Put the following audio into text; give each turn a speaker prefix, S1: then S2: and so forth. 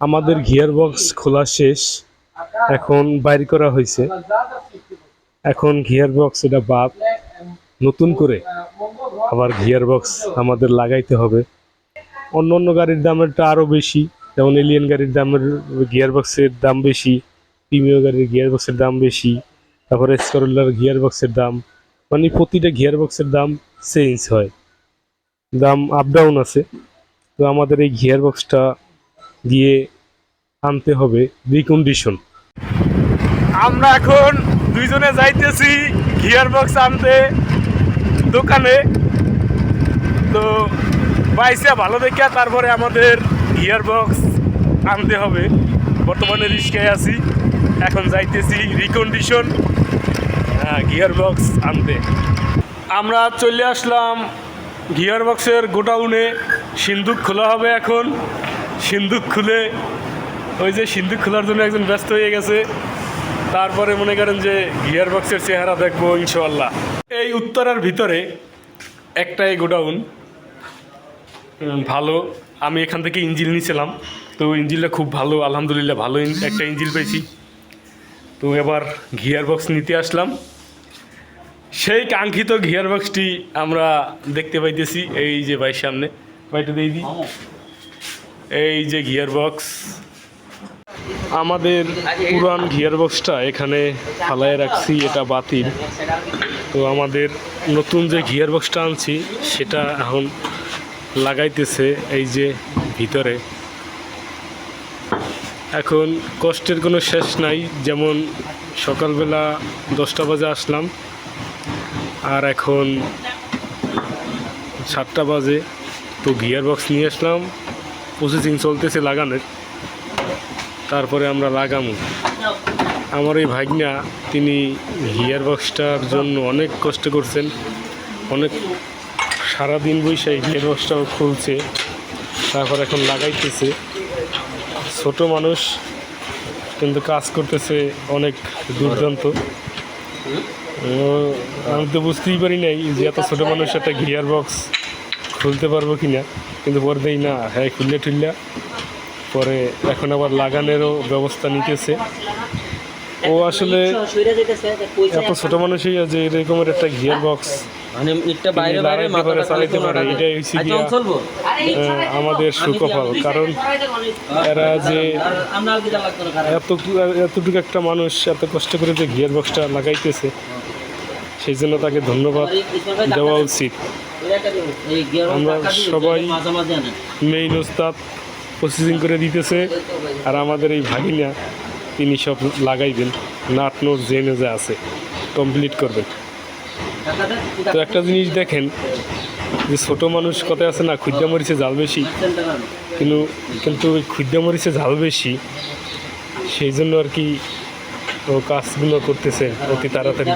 S1: আমাদের gear box খোলা শেষ। এখন বাইর করা হয়েছে। এখন গিয়ার বক্স এটা বাদ। নতুন করে আবার গিয়ার বক্স আমাদের লাগাইতে হবে। অন্য অন্য গাড়ির দামেরটা আরও বেশি। যেমন এলিয়ান গাড়ির দামের গিয়ার বক্সের দাম বেশি প্রিমিয় গাড়ির গিয়ার বক্সের দাম বেশি, তারপরে স্করলার গিয়ার বক্সের দাম। মানে প্রতিটা গিয়ার বক্সের দাম চেঞ্জ হয়। দাম আপ ডাউন আছে। তো আমাদের এই গিয়ার বক্সটা দিয়ে আনতে হবে রিকন্ডিশন আমরা এখন দুইজনে যাইতেছি গিয়ার বক্স আনতে দোকানে। তো পাইসা ভালো দেখে তারপরে আমাদের গিয়ার বক্স আনতে হবে। বর্তমানে রিস্কায় আছি, এখন যাইতেছি রিকন্ডিশন গিয়ার বক্স আনতে। আমরা চলে আসলাম গিয়ার বক্সের গোডাউনে, সিন্দুক খোলা হবে এখন। সিন্দুক খুলে, ওই যে সিন্দুক খোলার জন্য একজন ব্যস্ত হয়ে গেছে। তারপরে মনে করেন যে গিয়ার বক্সের চেহারা দেখব ইনশাল্লাহ এই উত্তরার ভিতরে একটাই গোডাউন ভালো। আমি এখান থেকে ইঞ্জিল নিয়েছিলাম তো ইঞ্জিলটা খুব ভালো, আলহামদুলিল্লাহ ভালো একটা ইঞ্জিল পেয়েছি তো এবার গিয়ার বক্স নিতে আসলাম। সেই কাঙ্ক্ষিত গিয়ার বক্সটি আমরা দেখতে পাইতেছি, এই যে ভাই সামনে। ভাইটা দিয়ে দিই। এই যে গিয়ার বক্স আমাদের পুরান গিয়ার বক্সটা এখানে ফালায় রাখছি, এটা বাতিল। তো আমাদের নতুন যে গিয়ার বক্সটা আনছি, সেটা এখন লাগাইতেছে এই যে ভিতরে। এখন কষ্টের কোনো শেষ নাই, যেমন সকালবেলা দশটা বাজে আসলাম, আর এখন সাতটা বাজে। তো গিয়ার বক্স নিয়ে আসলাম প্রসেসিং চলতেছে লাগানোর। তারপরে আমরা লাগামু। আমার এই ভাগনা তিনি হিয়ার বক্সটার জন্য অনেক কষ্ট করছেন। অনেক সারাদিন এই গিয়ার বক্সটাও খুলছে, তারপর এখন লাগাইতেছে। ছোট মানুষ, কিন্তু কাজ করতেছে অনেক দুর্দান্ত। আমি তো বুঝতেই পারি নাই যে এত ছোটো মানুষ একটা গিয়ার বক্স খুলতে পারব কি না কিন্তু পরে দেই না। হ্যাঁ খুললে টুললে পরে এখন আবার লাগানোরও ব্যবস্থা নিতেছে। ও আসলে এত ছোট মানুষই যে এরকমের একটা গিয়ার বক্স
S2: মানে বাইরে বাইরে
S1: পারে পারে এটাই হচ্ছে গিয়া আমাদের সুকফল কারণ এরা যে এত এতটুকু একটা মানুষ এত কষ্ট করে যে গিয়ার বক্সটা লাগাইতেছে সেই জন্য তাকে ধন্যবাদ দেওয়া উচিত। আমরা সবাই মেইন ওস্তাদ প্রসেসিং করে দিতেছে, আর আমাদের এই ভাগিনা, তিনি সব লাগাইবেন নাট নোট জেনে যা আছে কমপ্লিট করবেন। তো একটা জিনিস দেখেন, যে ছোট মানুষ কথায় আছে না খুদ্দা মরিচে জাল বেশি। কিন্তু কিন্তু ওই খুদ্দা মরিচে ঝাল বেশি, সেই জন্য আর কি ও কাজগুলো করতেছে অতি তাড়াতাড়ি।